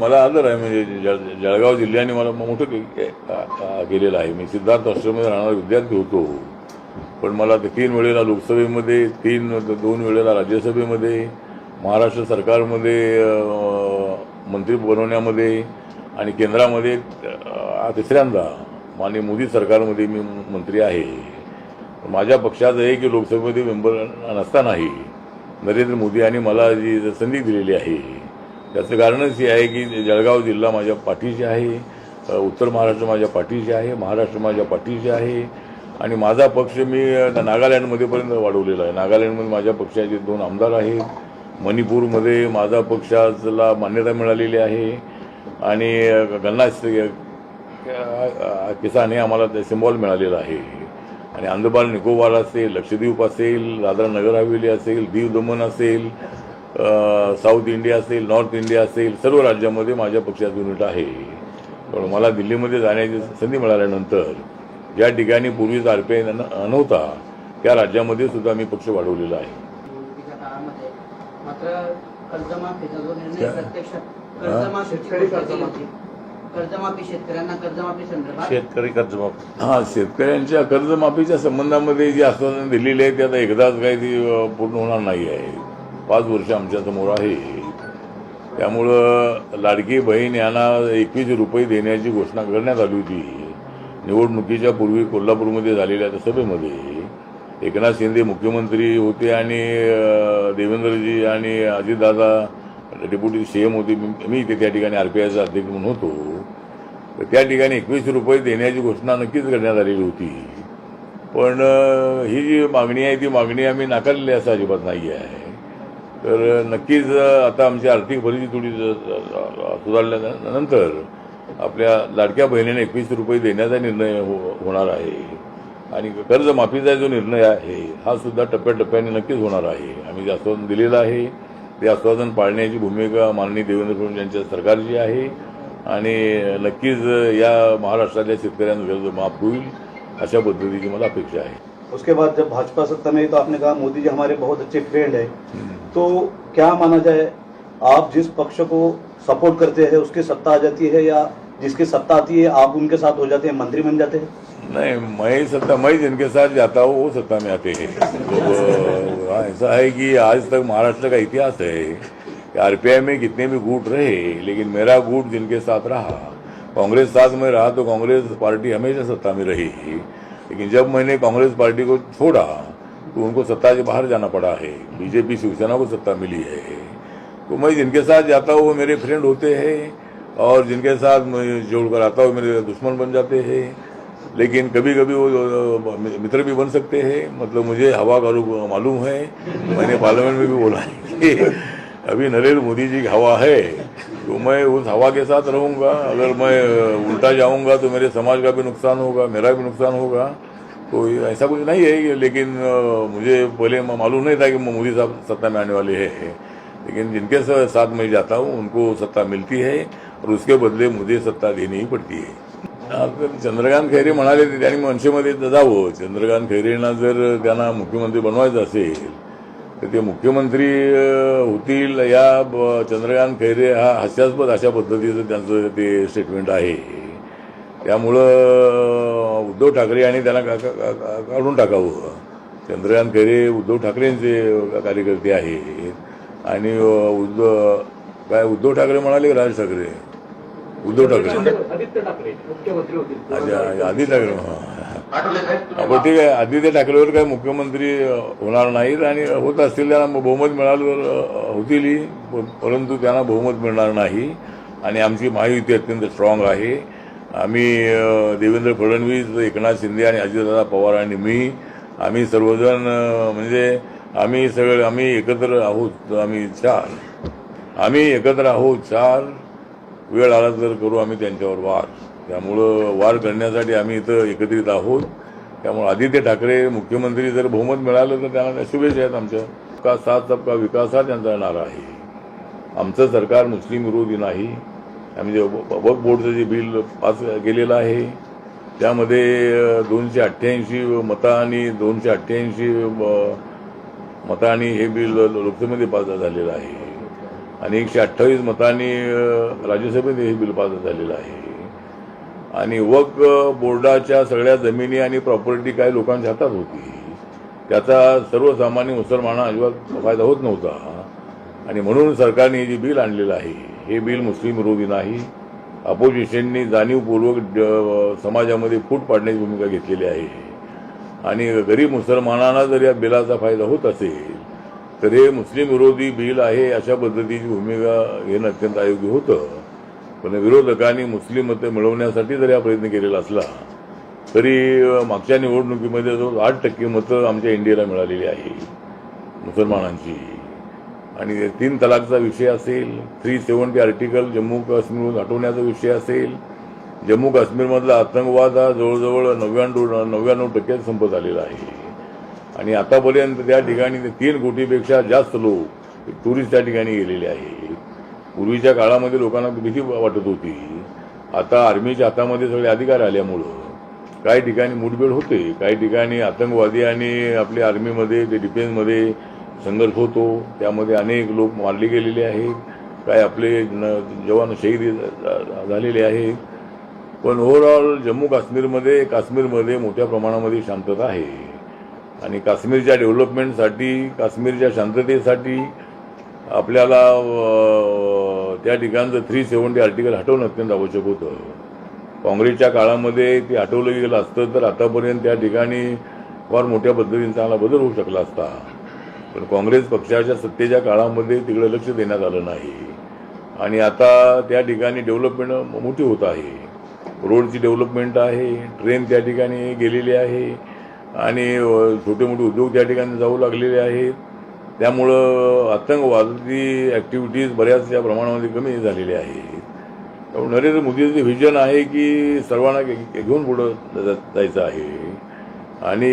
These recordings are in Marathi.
मला आदर आहे म्हणजे जळ- जळगाव जिल्ह्याने मला मोठं केलेलं आहे. मी सिद्धार्थ आश्रममध्ये राहणारा विद्यार्थी होतो. पण मला ते तीन वेळेला लोकसभेमध्ये तीन दोन वेळेला राज्यसभेमध्ये महाराष्ट्र सरकारमध्ये मंत्री बनवण्यामध्ये आणि केंद्रामध्ये तिसऱ्यांदा माननीय मोदी सरकारमध्ये मी मंत्री आहे. माझ्या पक्षाचं आहे की लोकसभेमध्ये मेंबर नसतानाही नरेंद्र मोदी यांनी मला जी संधी दिलेली आहे त्याचं कारणच हे आहे की जळगाव जिल्हा माझ्या पाठीशी आहे उत्तर महाराष्ट्र माझ्या पाठीशी आहे महाराष्ट्र माझ्या पाठीशी आहे आणि माझा पक्ष मी नागालँडमध्येपर्यंत वाढवलेला आहे. नागालँडमध्ये माझ्या पक्षाचे दोन आमदार आहेत. मणिपूरमध्ये माझा पक्षाला मान्यता मिळालेली आहे आणि गन्ना किसान हे आम्हाला ते सिम्बॉल मिळालेलं आहे. आणि अंदमान निकोबार असेल लक्षद्वीप असेल दादरा नगर हवेली असेल दीव दमन असेल साऊथ इंडिया असेल नॉर्थ इंडिया असेल सर्व राज्यामध्ये माझ्या पक्षात युनिट आहे. पण मला दिल्लीमध्ये जाण्याची संधी मिळाल्यानंतर ज्या ठिकाणी पूर्वीच आर पी आय नव्हता त्या राज्यामध्ये सुद्धा मी पक्ष वाढवलेला आहे. शेतकरी कर्जमाफी. हा शेतकऱ्यांच्या कर्जमाफीच्या संबंधामध्ये जी आश्वासन दिलेली आहे ती आता एकदाच काही ती पूर्ण होणार नाही आहे. पाच वर्ष आमच्यासमोर आहे. त्यामुळं लाडकी बहीण यांना एकवीस रुपये देण्याची घोषणा करण्यात आली होती. निवडणुकीच्या पूर्वी कोल्हापूरमध्ये झालेल्या त्या सभेमध्ये एकनाथ शिंदे मुख्यमंत्री होते आणि देवेंद्रजी आणि अजितदादा डेप्युटी सीएम होते. मी- मी इथे त्या ठिकाणी आरपीआयचा अध्यक्ष म्हणून होतो. तर त्या ठिकाणी एकवीस रुपये देण्याची घोषणा नक्कीच करण्यात आलेली होती. पण ही जी मागणी आहे ती मागणी आम्ही नाकारलेली असं अजिबात नाही आहे तर नक्कीच आता आमची आर्थिक परिस्थिती थोडी सुधारल्यानंतर आपल्या लाडक्या बहिणीने एकवीस रुपये देण्याचा निर्णय हो- होणार आहे. आणि कर्जमाफीचा जो निर्णय आहे हा सुद्धा टप्प्याटप्प्याने नक्कीच होणार आहे. आम्ही जे आश्वासन दिलेलं आहे ते आश्वासन पाळण्याची भूमिका माननीय देवेंद्र फडणवीस यांच्या सरकारची आहे. आणि नक्कीच या महाराष्ट्रातल्या शेतकऱ्यांचं कर्ज माफ होईल अशा पद्धतीची मला अपेक्षा आहे. उसके बाद जब भाजपा सत्ता में तो आपने कहा, मोदी जी हमारे बहुत अच्छे फ्रेंड है। तो क्या माना जाए, आप जिस पक्ष को सपोर्ट करते हैं, उसकी सत्ता आ जाती है या जिसकी सत्ता आती है, आप उनके साथ हो जाते हैं, मंत्री बन जाते हैं? नहीं, मैं सत्ता, मैं जिनके साथ जाता हूँ, वो सत्ता में आते हैं। तो ऐसा है कि आज तक महाराष्ट्र का इतिहास है आरपीआई में कितने भी गुट रहे, लेकिन मेरा गुट जिनके साथ रहा, कांग्रेस साथ में रहा तो कांग्रेस पार्टी हमेशा सत्ता में रही। लेकिन जब मैंने कांग्रेस पार्टी को छोड़ा तो उनको सत्ता से बाहर जाना पड़ा है। बीजेपी शिवसेना को सत्ता मिली है। तो मैं जिनके साथ जाता हूँ, वो मेरे फ्रेंड होते हैं और जिनके साथ मैं जोड़कर आता हूँ, मेरे दुश्मन बन जाते हैं। लेकिन कभी कभी वो मित्र भी बन सकते हैं। मतलब मुझे हवा का रुख मालूम है। मैंने पार्लियामेंट में भी बोला है कि अभी नरेंद्र मोदी जी की हवा है। तो मैं उस हवा के साथ रहूँगा। अगर मैं उल्टा जाऊँगा तो मेरे समाज का भी नुकसान होगा, मेरा भी नुकसान होगा। तो ऐसा कुछ नहीं है लेकिन मुझे पहले मालूम नहीं था कि मोदी साहब सत्ता में आने वाले हैं लेकिन जिनके साथ मैं जाता हूँ, उनको सत्ता मिलती है और उसके बदले मुझे सत्ता देनी ही पडती आता चंद्रकांत खैरे म्हणाले ते त्यांनी मनसेमध्ये जावं चंद्रकांत खैरेंना जर, त्यांना मुख्यमंत्री बनवायचं असेल तर ते मुख्यमंत्री होतील या चंद्रकांत खैरे हा हास्यास्पद अशा पद्धतीचं त्यांचं ते स्टेटमेंट आहे. त्यामुळं उद्धव ठाकरे यांनी त्यांना का- काढून टाकावं. चंद्रकांत खैरे उद्धव ठाकरेंचे कार्यकर्ते आहेत. आणि उद्धव काय उद्धव ठाकरे म्हणाले राज ठाकरे? उद्धव ठाकरे. आदित्य ठाकरे अच्छा आधी ठाकरे ते ठीक आहे. आदित्य ठाकरेवर काही मुख्यमंत्री होणार नाहीत आणि होत असतील त्यांना बहुमत मिळालं होतील होतीलही परंतु त्यांना बहुमत मिळणार नाही. आणि आमची महायुती अत्यंत स्ट्रॉंग आहे. आम्ही देवेंद्र फडणवीस एकनाथ शिंदे आणि अजितदादा पवार आणि मी आम्ही सर्वजण म्हणजे आम्ही सगळे आम्ही एकत्र आहोत. आम्ही चार. आम्ही एकत्र आहोत चार. वेळ आला तर करू आम्ही त्यांच्यावर वाद. त्यामुळं वार करण्यासाठी आम्ही इथं एकत्रित आहोत. त्यामुळे आदित्य ठाकरे मुख्यमंत्री जर बहुमत मिळालं तर त्यांना शुभेच्छा आहेत आमच्या. का सात सबका विकास हा त्यांचा येणार आहे. आमचं सरकार मुस्लिम विरोधी नाही. आम्ही जे वक्फ बोर्डचं जे बिल पास केलेलं आहे त्यामध्ये दोनशे अठ्ठ्याऐंशी मतांनी दोनशे अठ्ठ्याऐंशी मतांनी हे बिल लोकसभेमध्ये पास झालेलं आहे. आणि एकशे अठ्ठावीस मतांनी राज्यसभेत हे बिल पास झालेलं आहे. आणि वक बोर्डाच्या सगळ्या जमिनी आणि प्रॉपर्टी काही लोकांच्या हातात होती. त्याचा सर्वसामान्य मुसलमाना अजिबात फायदा होत नव्हता. आणि म्हणून सरकारने हे जे बिल आणलेलं आहे हे बिल मुस्लिम विरोधी नाही. अपोजिशननी जाणीवपूर्वक समाजामध्ये फूट पाडण्याची भूमिका घेतलेली आहे. आणि गरीब मुसलमानांना जर या बिलाचा फायदा होत असेल तर हे मुस्लिम विरोधी बिल आहे अशा पद्धतीची भूमिका घेणं अत्यंत अयोग्य होतं. पण विरोधकांनी मुस्लिम मतं मिळवण्यासाठी जरी हा प्रयत्न केलेला असला तरी मागच्या निवडणुकीमध्ये जो आठ टक्के मतं आमच्या इंडियाला मिळालेली आहे मुसलमानांची. आणि तीन तलाकचा विषय असेल थ्री सेवन्टी आर्टिकल जम्मू काश्मीरमधून हटवण्याचा विषय असेल जम्मू काश्मीरमधला आतंकवाद हा जवळजवळ नव्याण्णव नव्याण्णव टक्क्यात संपत आलेला आहे. आणि आतापर्यंत त्या ठिकाणी ते तीन कोटीपेक्षा जास्त लोक टुरिस्ट त्या ठिकाणी गेलेले आहे पूर्वीच्या काळामध्ये लोकांना भीती वाटत होती. आता आर्मीच्या हातामध्ये सगळे अधिकार आल्यामुळं काही ठिकाणी मुठभेड होते काही ठिकाणी आतंकवादी आणि आपल्या आर्मीमध्ये ते डिफेन्समध्ये संघर्ष होतो. त्यामध्ये अनेक लोक मारले गेलेले आहेत. काय आपले न- जवान शहीद झालेले आहेत. पण ओव्हरऑल जम्मू काश्मीरमध्ये काश्मीरमध्ये मोठ्या प्रमाणामध्ये शांतता आहे. आणि काश्मीरच्या डेव्हलपमेंटसाठी काश्मीरच्या शांततेसाठी आपल्याला त्या ठिकाणचं थ्री सेवन्टी आर्टिकल हटवणं अत्यंत आवश्यक होतं. काँग्रेसच्या काळामध्ये ते हटवलं गेलं असतं तर आतापर्यंत त्या ठिकाणी फार मोठ्या पद्धतीने चांगला बदल होऊ शकला असता. पण काँग्रेस पक्षाच्या सत्तेच्या काळामध्ये तिकडे लक्ष देण्यात आलं नाही. आणि आता त्या ठिकाणी डेव्हलपमेंट मोठी होत आहे. रोडची डेव्हलपमेंट आहे ट्रेन त्या ठिकाणी गेलेली आहे आणि छोटे मोठे उद्योग त्या ठिकाणी जाऊ लागलेले आहेत. त्यामुळं आतंकवादी ॲक्टिव्हिटीज बऱ्याचशा प्रमाणामध्ये कमी झालेल्या आहेत. त्यामुळे नरेंद्र मोदीचं व्हिजन आहे की सर्वांना घेऊन पुढं जायचं आहे. आणि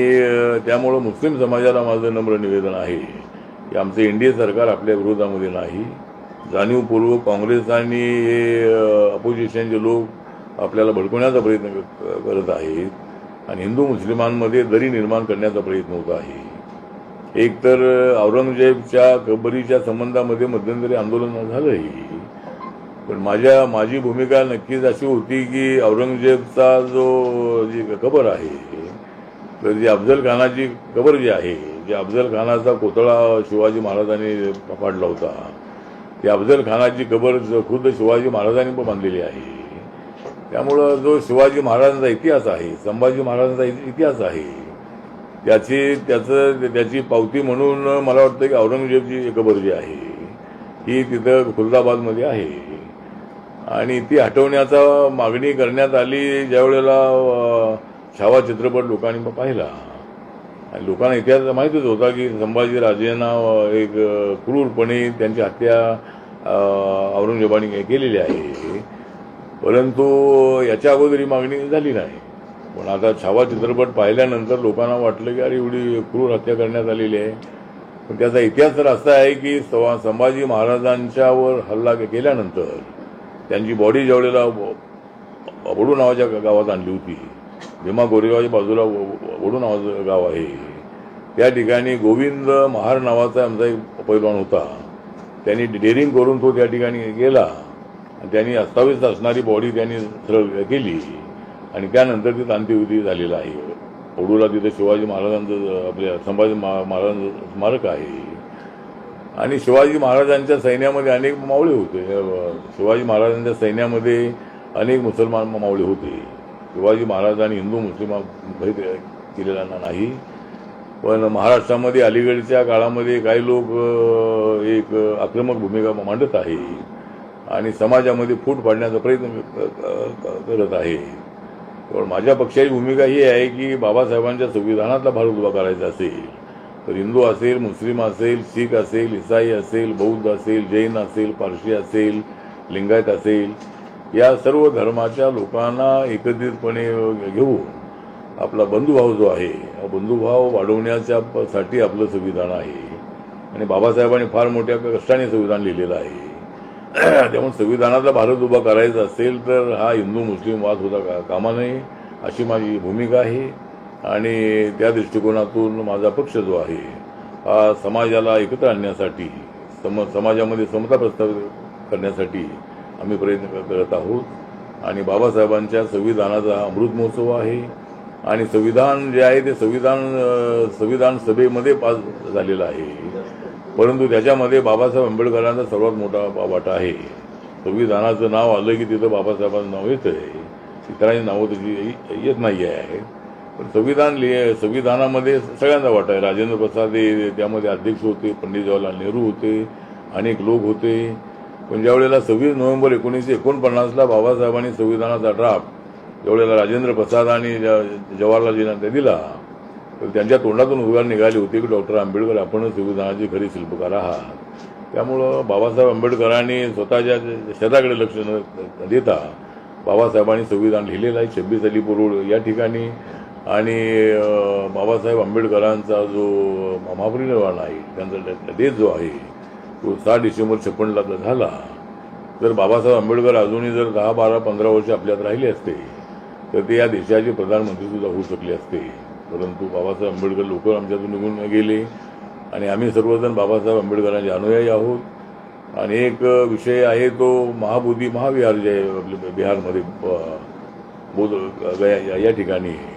त्यामुळं मुस्लिम समाजाला माझं नम्र निवेदन आहे की आमचं एनडीए सरकार आपल्या विरोधामध्ये नाही. जाणीवपूर्वक काँग्रेस आणि अपोजिशनचे लोक आपल्याला भडकवण्याचा प्रयत्न करत आहेत. आणि हिंदू मुस्लिमांमध्ये दरी निर्माण करण्याचा प्रयत्न होत आहे. एक तर औरंगजेबच्या कबरीच्या संबंधामध्ये मध्यंतरी आंदोलन झालंही. पण माझ्या माझी भूमिका नक्कीच अशी होती की औरंगजेबचा जो जी कबर आहे तर जी अफजल खानाची कबर जी आहे जी अफजल खानाचा कोतळा शिवाजी महाराजांनी पाडला होता ती अफजल खानाची कबर खुद्द शिवाजी महाराजांनी पण बांधलेली आहे. त्यामुळं जो शिवाजी महाराजांचा इतिहास आहे संभाजी महाराजांचा इति- इतिहास आहे त्याची त्याचं त्याची पावती म्हणून मला वाटतं की औरंगजेबची एकबर्जी आहे. ही तिथं खुलदाबादमध्ये आहे. आणि ती हटवण्याचा मागणी करण्यात आली ज्यावेळेला छावा चित्रपट लोकांनी पाहिला. आणि लोकांना इतिहास माहितीच होता की संभाजीराजेंना एक क्रूरपणे त्यांची हत्या औरंगजेबाने केलेली आहे. परंतु याच्या अगोदरी मागणी झाली नाही. पण आता छावा चित्रपट पाहिल्यानंतर लोकांना वाटलं की अरे एवढी क्रूर हत्या करण्यात आलेली आहे. पण त्याचा इतिहास तर असा आहे की संभाजी महाराजांच्यावर हल्ला केल्यानंतर त्यांची बॉडी ज्यावेळेला वडू नावाच्या गावात आणली होती. जेव्हा गोरेगावच्या बाजूला वडू नावाचं गाव आहे. त्या ठिकाणी गोविंद महार नावाचा आमचा एक पैलवान होता. त्यांनी डेअरिंग करून तो त्या ठिकाणी गेला. आणि त्यांनी अस्ताव्यस्त असणारी बॉडी त्यांनी सरळ केली. आणि त्यानंतर ती अंत्यविधी झालेला आहे. ओडूला तिथे शिवाजी महाराजांचं आपल्या संभाजी महा- महाराजांचं स्मारक आहे. आणि शिवाजी महाराजांच्या सैन्यामध्ये अनेक मावळे होते. शिवाजी महाराजांच्या सैन्यामध्ये अनेक मुसलमान मावळे होते. शिवाजी महाराजांनी हिंदू मुस्लिम भेद केलेला नाही. पण महाराष्ट्रामध्ये अलीकडच्या काळामध्ये काही लोक एक आक्रमक भूमिका मांडत आहे आणि समाजामध्ये फूट पाडण्याचा प्रयत्न करत आहे पण माझ्या पक्षाची भूमिका ही आहे की बाबासाहेबांच्या संविधानातला भारत उभा करायचा असेल तर हिंदू असेल मुस्लिम असेल शीख असेल इसाई असेल बौद्ध असेल जैन असेल पारशी असेल लिंगायत असेल या सर्व धर्माच्या लोकांना एकत्रितपणे घेऊन आपला बंधुभाव जो आहे हा बंधुभाव वाढवण्याच्या साठी आपलं संविधान आहे. आणि बाबासाहेबांनी फार मोठ्या कष्टाने संविधान लिहिलेलं आहे. त्यामुळे संविधानातला भारत उभा करायचा असेल तर हा हिंदू मुस्लिम वाद होता का? कामा नये अशी माझी भूमिका आहे. आणि त्या दृष्टिकोनातून माझा पक्ष जो आहे हा समाजाला एकत्र आणण्यासाठी सम समाजामध्ये समता प्रस्थापित करण्यासाठी आम्ही प्रयत्न करत आहोत. आणि बाबासाहेबांच्या संविधानाचा अमृत महोत्सव आहे. आणि संविधान जे आहे ते संविधान संविधान सभेमध्ये पास झालेलं आहे. परंतु त्याच्यामध्ये बाबासाहेब आंबेडकरांचा सर्वात मोठा वाटा आहे. संविधानाचं नाव आलं की तिथं बाबासाहेबांचं नाव येतं आहे इतरांची नावं त्याची येत नाही आहे पण संविधान लिहि संविधानामध्ये सगळ्यांचा वाटा आहे. राजेंद्र प्रसाद हे त्यामध्ये अध्यक्ष होते पंडित जवाहरलाल नेहरू होते अनेक लोक होते. पण ज्या वेळेला सव्वीस नोव्हेंबर एकोणीसशे एकोणपन्नासला बाबासाहेबांनी संविधानाचा ड्राफ्ट ज्यावेळेला राजेंद्र प्रसाद आणि ज- जवाहरलालजींना दिला तर त्यांच्या तोंडातून उद्गार निघाली होती की डॉक्टर आंबेडकर आपणच संविधानाचे खरे शिल्पकार आहात. त्यामुळं बाबासाहेब आंबेडकरांनी स्वतःच्या शेताकडे लक्ष न देता बाबासाहेबांनी संविधान लिहिलेलं आहे छब्बीस अली रोड या ठिकाणी. आणि बाबासाहेब आंबेडकरांचा जो महापरिनिर्वाण आहे त्यांचा डेट जो आहे तो सहा डिसेंबर छप्पनला झाला तर बाबासाहेब आंबेडकर अजूनही जर दहा बारा पंधरा वर्ष आपल्यात राहिले असते तर ते या देशाचे प्रधानमंत्री सुद्धा होऊ शकले असते. परंतु बाबासाहेब आंबेडकर लोक आमच्यातून निघून गेले. आणि आम्ही सर्वजण बाबासाहेब आंबेडकरांचे अनुयायी आहोत. आणि एक विषय आहे तो महाबोधी महाविहार जे आपले बिहारमध्ये बोध गया या- या ठिकाणी आहे.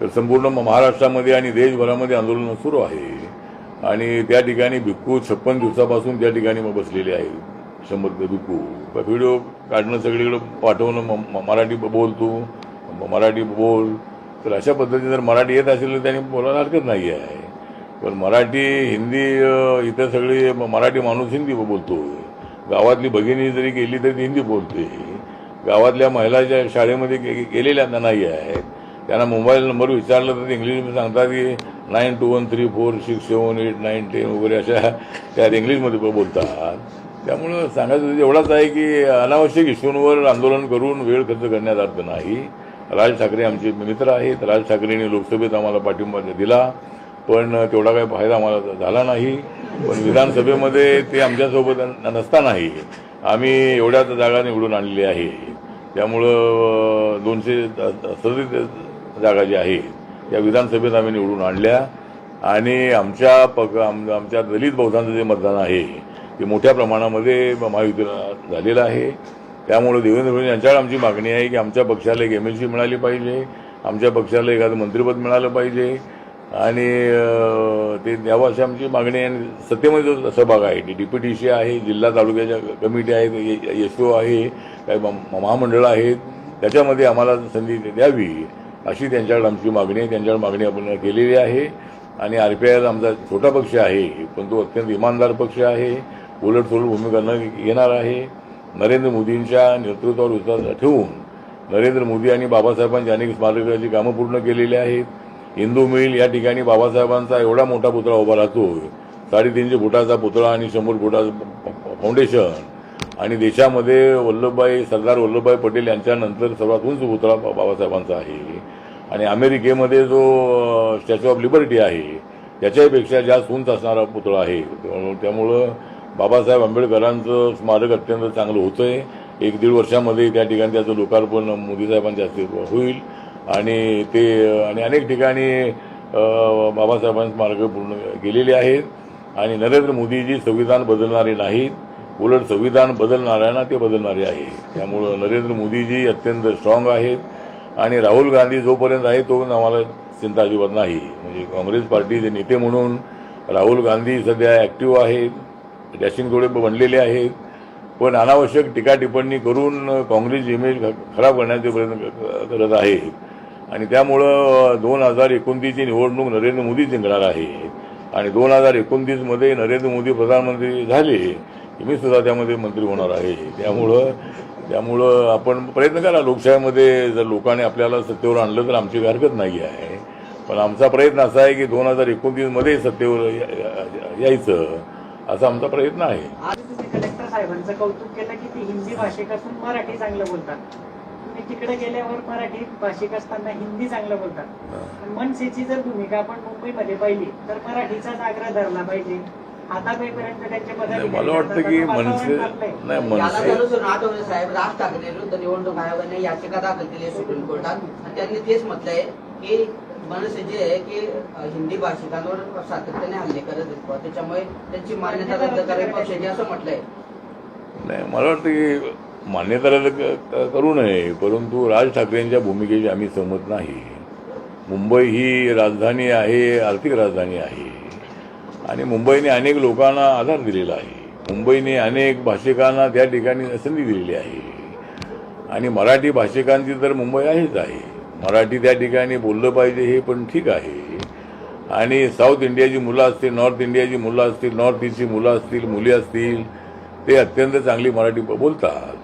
तर संपूर्ण महाराष्ट्रामध्ये आणि देशभरामध्ये आंदोलन सुरू आहे. आणि त्या ठिकाणी भिक्खू छप्पन दिवसापासून त्या ठिकाणी मग बसलेले आहे शंभर भिक्खू. व्हिडिओ काढणं सगळीकडे पाठवणं म- मराठी बोल तू मराठी बोल. तर अशा पद्धतीने जर मराठी येत असेल तर त्यांनी बोलायला हरकत नाही आहे पण मराठी हिंदी इथं सगळी मराठी माणूस हिंदी बोलतो गावातली भगिनी जरी गेली तरी हिंदी बोलते. गावातल्या महिला ज्या शाळेमध्ये गे- गेलेल्या नाही आहेत त्यांना मोबाईल नंबर विचारला तर इंग्लिशमध्ये सांगतात की nine two one three four six seven eight nine ten वगैरे अशा त्या इंग्लिशमध्ये बोलतात. त्यामुळं सांगायचं एवढाच आहे की अनावश्यक इश्यूंवर आंदोलन करून वेळ खर्च करण्यात अर्थ नाही. राज ठाकरे आमचे मित्र आहेत. राज ठाकरेंनी लोकसभेत आम्हाला पाठिंबा दिला पण तेवढा काही फायदा आम्हाला झाला नाही. पण विधानसभेमध्ये ते आमच्यासोबत न- नसतानाही आम्ही एवढ्याच जागा निवडून आणलेली आहे. त्यामुळं दोनशे सदतीस जागा जी आहेत त्या विधानसभेत आम्ही निवडून आणल्या. आणि आमच्या पग आम- आमच्या दलित बहुतांचं जे मतदान आहे ते मोठ्या प्रमाणामध्ये महायुतीला झालेलं आहे. त्यामुळे देवेंद्र फडणवीस यांच्यावर आमची मागणी आहे की आमच्या पक्षाला एक एम एल सी मिळाली पाहिजे आमच्या पक्षाला एखादं मंत्रिपद मिळालं पाहिजे आणि ते द्यावं अशी आमची मागणी आहे. आणि सत्तेमध्ये जो सहभाग आहे D D P T C आहे जिल्हा तालुक्याच्या कमिटी आहेत एस ओ आहे काही म- महामंडळं आहेत त्याच्यामध्ये आम्हाला संधी द्यावी अशी त्यांच्याकडे आमची मागणी आहे. त्यांच्याकडे मागणी आपण केलेली आहे. आणि आर पी आयला आमचा छोटा पक्ष आहे पण तो अत्यंत इमानदार पक्ष आहे. उलटसुलट भूमिका न घेणार आहे. नरेंद्र मोदींच्या नेतृत्वावर विश्वास ठेवून नरेंद्र मोदी आणि बाबासाहेबांची अनेक स्मारकाची कामं पूर्ण केलेली आहेत. हिंदू मिल या ठिकाणी बाबासाहेबांचा एवढा मोठा पुतळा उभा राहतो साडेतीनशे फुटाचा पुतळा आणि शंभर फुटाचं फाउंडेशन आणि देशामध्ये वल्लभभाई सरदार वल्लभभाई पटेल यांच्यानंतर सर्वात उंच पुतळा बाबासाहेबांचा आहे. आणि अमेरिकेमध्ये जो स्टॅच्यू ऑफ लिबर्टी आहे त्याच्यापेक्षा जास्त उंच असणारा पुतळा आहे. त्यामुळं बाबासाहेब आंबेडकरांचं स्मारक अत्यंत चांगलं होतंय. एक दीड वर्षामध्ये त्या ठिकाणी त्याचं लोकार्पण मोदी साहेबांच्या हस्ते होईल. आणि ते आणि अनेक ठिकाणी अं, बाबासाहेबांची स्मारकं पूर्ण गेलेले आहेत. आणि नरेंद्र मोदीजी संविधान बदलणारे नाहीत. उलट संविधान बदलणाऱ्यांना ते बदलणारे आहे. त्यामुळं नरेंद्र मोदीजी अत्यंत स्ट्रॉंग आहेत. आणि राहुल गांधी जोपर्यंत आहे तो आम्हाला चिंता अजिबात नाही. म्हणजे काँग्रेस पार्टीचे नेते म्हणून राहुल गांधी सध्या ॲक्टिव्ह आहेत. डॅशिंग थोडे बनलेले आहेत. पण अनावश्यक टीका टिप्पणी करून काँग्रेस इमेज खराब करण्याचे प्रयत्न करत आहे. आणि त्यामुळं दोन हजार एकोणतीसची निवडणूक नरेंद्र मोदी जिंकणार आहे. आणि दोन हजार एकोणतीसमध्ये नरेंद्र मोदी प्रधानमंत्री झाले मी सुद्धा त्यामध्ये मंत्री होणार आहे. त्यामुळं त्यामुळं आपण प्रयत्न करा लोकशाहीमध्ये जर लोकांनी आपल्याला सत्तेवर आणलं तर आमची हरकत नाही आहे. पण आमचा प्रयत्न असा आहे की दोन हजार एकोणतीसमध्ये सत्तेवर या- या- यायचं. असा आमचा प्रयत्न आहे. आज तुम्ही कलेक्टर साहेबांचं कौतुक केलं की ते हिंदी भाषिक असून मराठी चांगलं बोलतात. तुम्ही तिकडे गेल्यावर मराठी भाषिक असताना हिंदी चांगलं बोलतात. मनसेची जर भूमिका आपण मुंबईमध्ये पाहिली तर मराठीचाच आग्रह धरला पाहिजे. नाही, मला वाटतं की मनसे. नाही याला मनसे आठवले साहेब राज ठाकरे विरुद्ध निवडणूक आयोगाने याचिका दाखल केली आहे सुप्रीम कोर्टात. आणि त्यांनी तेच म्हटलंय की मनसे जे आहे की हिंदी भाषिकांवर सातत्याने हल्ले करत आहेत त्याच्यामुळे त्यांची मान्यता रद्द करावी पक्षाची असं म्हटलंय. नाही मला वाटतं की मान्यता रद्द करू नये परंतु राज ठाकरेंच्या भूमिकेची आम्ही सहमत नाही. मुंबई ही राजधानी आहे आर्थिक राजधानी आहे. आणि मुंबईने अनेक लोकांना आधार दिलेला आहे. मुंबईने अनेक भाषिकांना त्या ठिकाणी संधी दिलेली आहे. आणि मराठी भाषिकांची तर मुंबई आहेच आहे. मराठी त्या ठिकाणी बोललं पाहिजे हे पण ठीक आहे. आणि साऊथ इंडियाची मुलं असतील नॉर्थ इंडियाची मुलं असतील नॉर्थ ईस्टची मुलं असतील मुली असतील ते अत्यंत चांगली मराठी ब- बोलतात.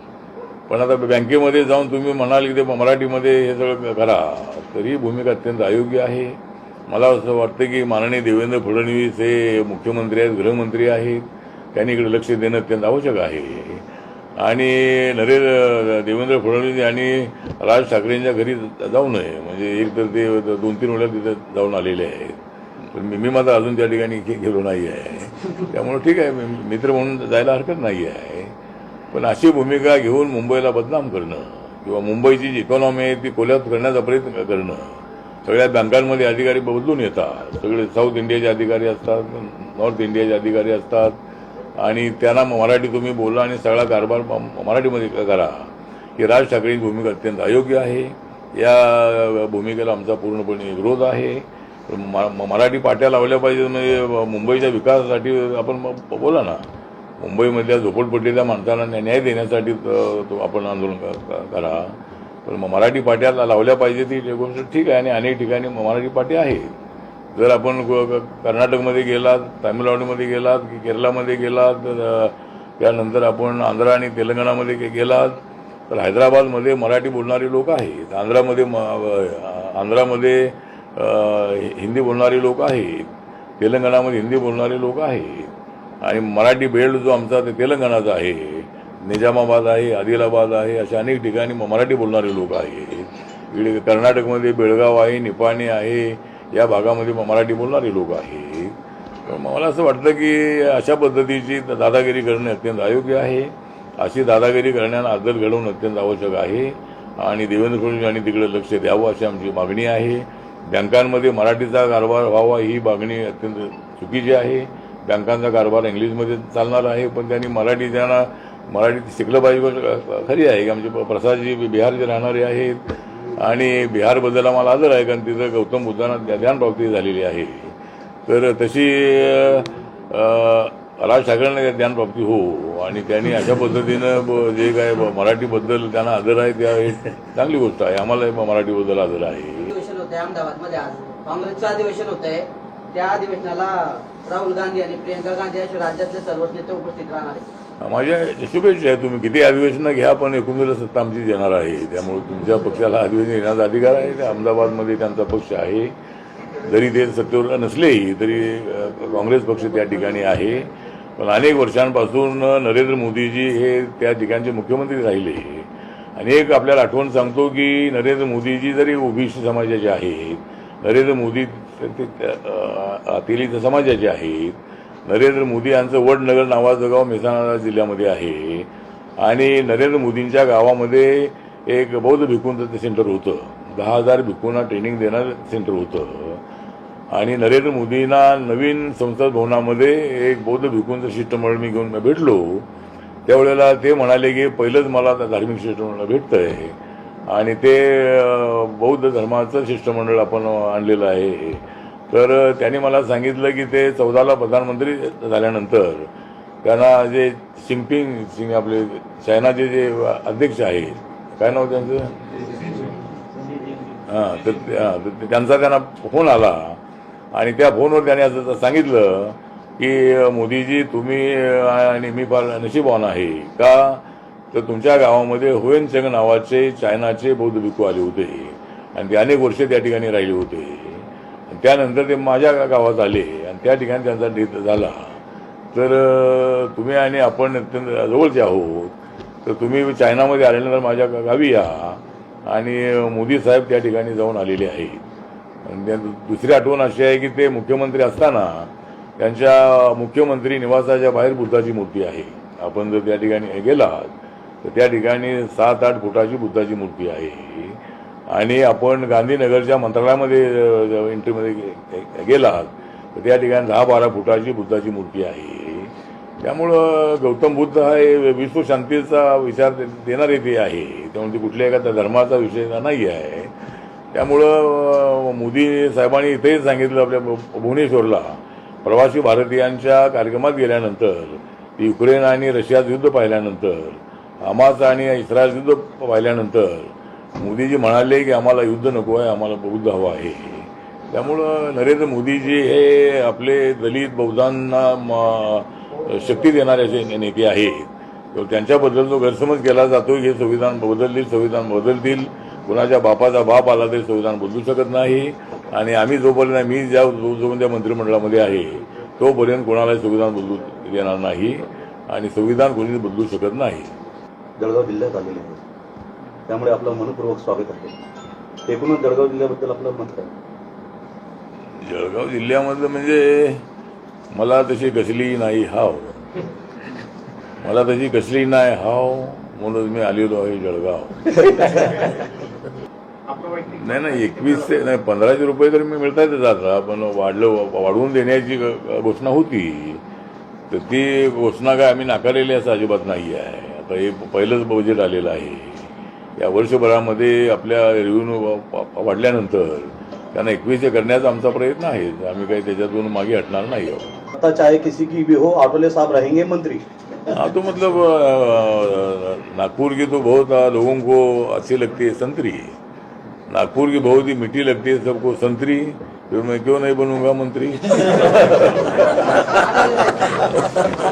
पण आता बँकेमध्ये जाऊन तुम्ही म्हणाल की ते मराठीमध्ये हे सगळं करा तर ही भूमिका अत्यंत अयोग्य आहे. मला असं वाटतं की माननीय देवेंद्र फडणवीस हे मुख्यमंत्री आहेत गृहमंत्री आहेत त्यांनी इकडे लक्ष देणं अत्यंत आवश्यक आहे. आणि नरेंद्र देवेंद्र फडणवीस यांनी राज ठाकरेंच्या घरी जाऊ नये. म्हणजे एक तर ते दोन तीन वेळा तिथे जाऊन आलेले आहेत. पण मी मात्र अजून त्या ठिकाणी गेलो नाही आहे. त्यामुळे ठीक आहे मित्र म्हणून जायला हरकत नाही आहे. पण अशी भूमिका घेऊन मुंबईला बदनाम करणं किंवा मुंबईची जी इकॉनॉमी आहे ती कोल्यात करण्याचा प्रयत्न करणं. सगळ्या बँकांमध्ये अधिकारी बदलून येतात. सगळे साऊथ इंडियाचे अधिकारी असतात नॉर्थ इंडियाचे अधिकारी असतात. आणि त्यांना मराठी तुम्ही बोला आणि सगळा कारभार मराठीमध्ये करा. ही राज ठाकरेंची भूमिका अत्यंत अयोग्य आहे. या भूमिकेला आमचा पूर्णपणे विरोध आहे. म- मराठी पाट्या लावल्या पाहिजे म्हणजे मुंबईच्या विकासासाठी आपण बोला ना. मुंबईमधल्या झोपडपट्टीच्या माणसांना न्याय देण्यासाठी तो आपण आंदोलन करा. पण मराठी पाट्या लावल्या पाहिजे ती गोष्ट ठीक आहे आणि अनेक ठिकाणी मराठी पाट्या आहेत. जर आपण कर्नाटकमध्ये गेलात तामिळनाडूमध्ये गेलात की केरळामध्ये गेलात त्यानंतर आपण आंध्र आणि तेलंगणामध्ये गे- गेलात तर हैदराबादमध्ये मराठी बोलणारे लोक आहेत. आंध्रामध्ये म- आंध्रामध्ये हिंदी बोलणारे लोक आहेत. तेलंगणामध्ये हिंदी बोलणारे लोक आहेत. आणि मराठी बेल्ट जो आमचा ते तेलंगणाचा आहे. निजामाबाद आहे आदिलाबाद आहे अशा अनेक ठिकाणी म- मराठी बोलणारे लोक आहेत. इकडे कर्नाटकमध्ये बेळगाव आहे निपाणी आहे या भागामध्ये मराठी बोलणारे लोक आहेत. तर मला असं वाटतं की अशा पद्धतीची दादागिरी करणे अत्यंत अयोग्य आहे. अशी दादागिरी करण्याला आदर घडवणं अत्यंत आवश्यक आहे. आणि देवेंद्र फडणवीस यांनी तिकडे लक्ष द्यावं अशी आमची मागणी आहे. बँकांमध्ये मराठीचा कारभार व्हावा ही मागणी अत्यंत चुकीची आहे. बँकांचा कारभार इंग्लिशमध्ये चालणार आहे पण त्यांनी मराठी त्यांना मराठी शिकलं पाहिजे खरी आहे की आमचे प्रसादजी बिहारचे राहणारे आहेत. आणि बिहारबद्दल आम्हाला आदर आहे कारण तिथं गौतम बुद्धांना ध्या- ध्यानप्राप्ती झालेली आहे. तर तशी राज ठाकरेंना ध्यानप्राप्ती हो आणि त्यांनी अशा पद्धतीनं जे काय मराठीबद्दल त्यांना आदर आहे त्या चांगली गोष्ट आहे. आम्हाला मराठीबद्दल आदर आहे. अधिवेशन होते अहमदाबादमध्ये आज. काँग्रेसचं अधिवेशन होत आहे त्या अधिवेशनाला राहुल गांधी आणि प्रियंका गांधी असे राज्यातले सर्वच नेते उपस्थित राहणार आहेत. माझ्या शुभेच्छा आहे तुम्ही किती अधिवेशनं घ्या पण एकूण सत्ता आमची देणार आहे. त्यामुळे तुमच्या पक्षाला अधिवेशन घेण्याचा अधिकार आहे. अहमदाबादमध्ये त्यांचा पक्ष आहे. जरी ते सत्तेवर नसलेही तरी काँग्रेस पक्ष त्या ठिकाणी आहे. पण अनेक वर्षांपासून नरेंद्र मोदीजी हे त्या ठिकाणचे मुख्यमंत्री राहिले. अनेक आपल्याला आठवण सांगतो की नरेंद्र मोदीजी जरी ओबीसी समाजाचे आहेत नरेंद्र मोदी ते- ते- समाजाचे आहेत नरेंद्र मोदी यांचं वडनगर नावाचं गाव मेहसाणा जिल्ह्यामध्ये आहे. आणि नरेंद्र मोदींच्या गावामध्ये एक बौद्ध भिकूंचं ते सेंटर होतं. दहा हजार भिकूंना ट्रेनिंग देणारं सेंटर होतं. आणि नरेंद्र मोदींना नवीन संसद भवनामध्ये एक बौद्ध भिकूंचं शिष्टमंडळ मी घेऊन भेटलो. त्यावेळेला ते म्हणाले की पहिलंच मला धार्मिक शिष्टमंडळ भेटतंय. आणि ते बौद्ध धर्माचं शिष्टमंडळ आपण आणलेलं आहे. तर त्यांनी मला सांगितलं की ते चौदाला प्रधानमंत्री झाल्यानंतर त्यांना जे सिंपिंग सिंग आपले चायनाचे जे अध्यक्ष आहेत काय नाव त्यांचं? हां तर त्यांचा त्यांना फोन आला आणि त्या फोनवर त्याने असं सांगितलं की मोदीजी तुम्ही आणि मी फार नशीबवान आहे का? तर तुमच्या गावामध्ये हुएनचंग नावाचे चायनाचे बौद्ध भिक्खू आले होते आणि ते अनेक वर्ष त्या ठिकाणी राहिले होते. त्यानंतर ते माझ्या गावात आले आणि त्या ठिकाणी त्यांचा डेथ झाला. तर तुम्ही आणि आपण अत्यंत जवळचे आहोत. तर तुम्ही चायनामध्ये आल्यानंतर माझ्या गावी या. आणि मोदी साहेब त्या ठिकाणी जाऊन आलेले आहेत. आणि त्या दुसरी आठवण अशी आहे की ते मुख्यमंत्री असताना त्यांच्या मुख्यमंत्री निवासाच्या बाहेर बुद्धाची मूर्ती आहे. आपण जर त्या ठिकाणी गेलात तर त्या ठिकाणी सात आठ फुटाची बुद्धाची मूर्ती आहे. आणि आपण गांधीनगरच्या मंत्रालयामध्ये एंट्रीमध्ये गे- गेलात तर त्या ठिकाणी दहा बारा फुटाची बुद्धाची मूर्ती आहे. त्यामुळं गौतम बुद्ध हा विश्व शांतीचा विचार देणारे ते आहे. त्यामुळे कुठल्याही कुठल्या एखाद्या धर्माचा विषय नाही आहे. त्यामुळं मोदी साहेबांनी इथेच सांगितलं आपल्या भुवनेश्वरला प्रवासी भारतीयांच्या कार्यक्रमात गेल्यानंतर युक्रेन आणि रशियाचं युद्ध पाहिल्यानंतर हमास आणि इस्रायल युद्ध पाहिल्यानंतर मोदीजी म्हणाले की आम्हाला युद्ध नको आहे आम्हाला बौद्ध हवं आहे. त्यामुळं नरेंद्र मोदीजी हे आपले दलित बौद्धांना शक्ती देणारे असे नेते आहेत. तर त्यांच्याबद्दल जो गैरसमज केला जातो हे संविधान बदलतील संविधान बदलतील. कुणाच्या बापाचा बाप आला तरी संविधान बदलू शकत नाही. आणि आम्ही जोपर्यंत मी ज्या जो त्या मंत्रिमंडळामध्ये आहे तोपर्यंत कोणालाही संविधान बदलू देणार नाही. आणि संविधान कोणी बदलू शकत नाही. जळगाव जिल्ह्यात आलेले त्यामुळे आपलं मनपूर्वक स्वागत आहे. एकूणच जळगाव जिल्ह्याबद्दल आपलं मत काय? जळगाव जिल्ह्यामधलं म्हणजे मला तशी कसली नाही हाव. मला तशी कसली नाही हाव म्हणून मी आलेलो आहे जळगाव. नाही नाही एकवीस ते नाही पंधराशे रुपये तर मी मिळतायतच आता पण वाढलं वाढवून देण्याची घोषणा होती. तर ती घोषणा काय आम्ही नाकारलेली असं अजिबात नाही आहे आता हे पहिलंच बजेट आलेलं आहे. या वर्षभरामध्ये आपल्या रेव्हेन्यू वाढल्यानंतर त्यांना एकवीसशे करण्याचा आमचा प्रयत्न आहे. आम्ही काही त्याच्यातून मागे हटणार नाही आहोत. पता चाहे किसी की भी हो आटोले साहब रहेंगे मंत्री. हाँ तो मतलब नागपुर की तो बहुत लोगों को अच्छी लगती है संतरी. नागपुर की बहुत ही मीठी लगती है सबको संतरी. फिर मैं क्यों नहीं बनूंगा मंत्री?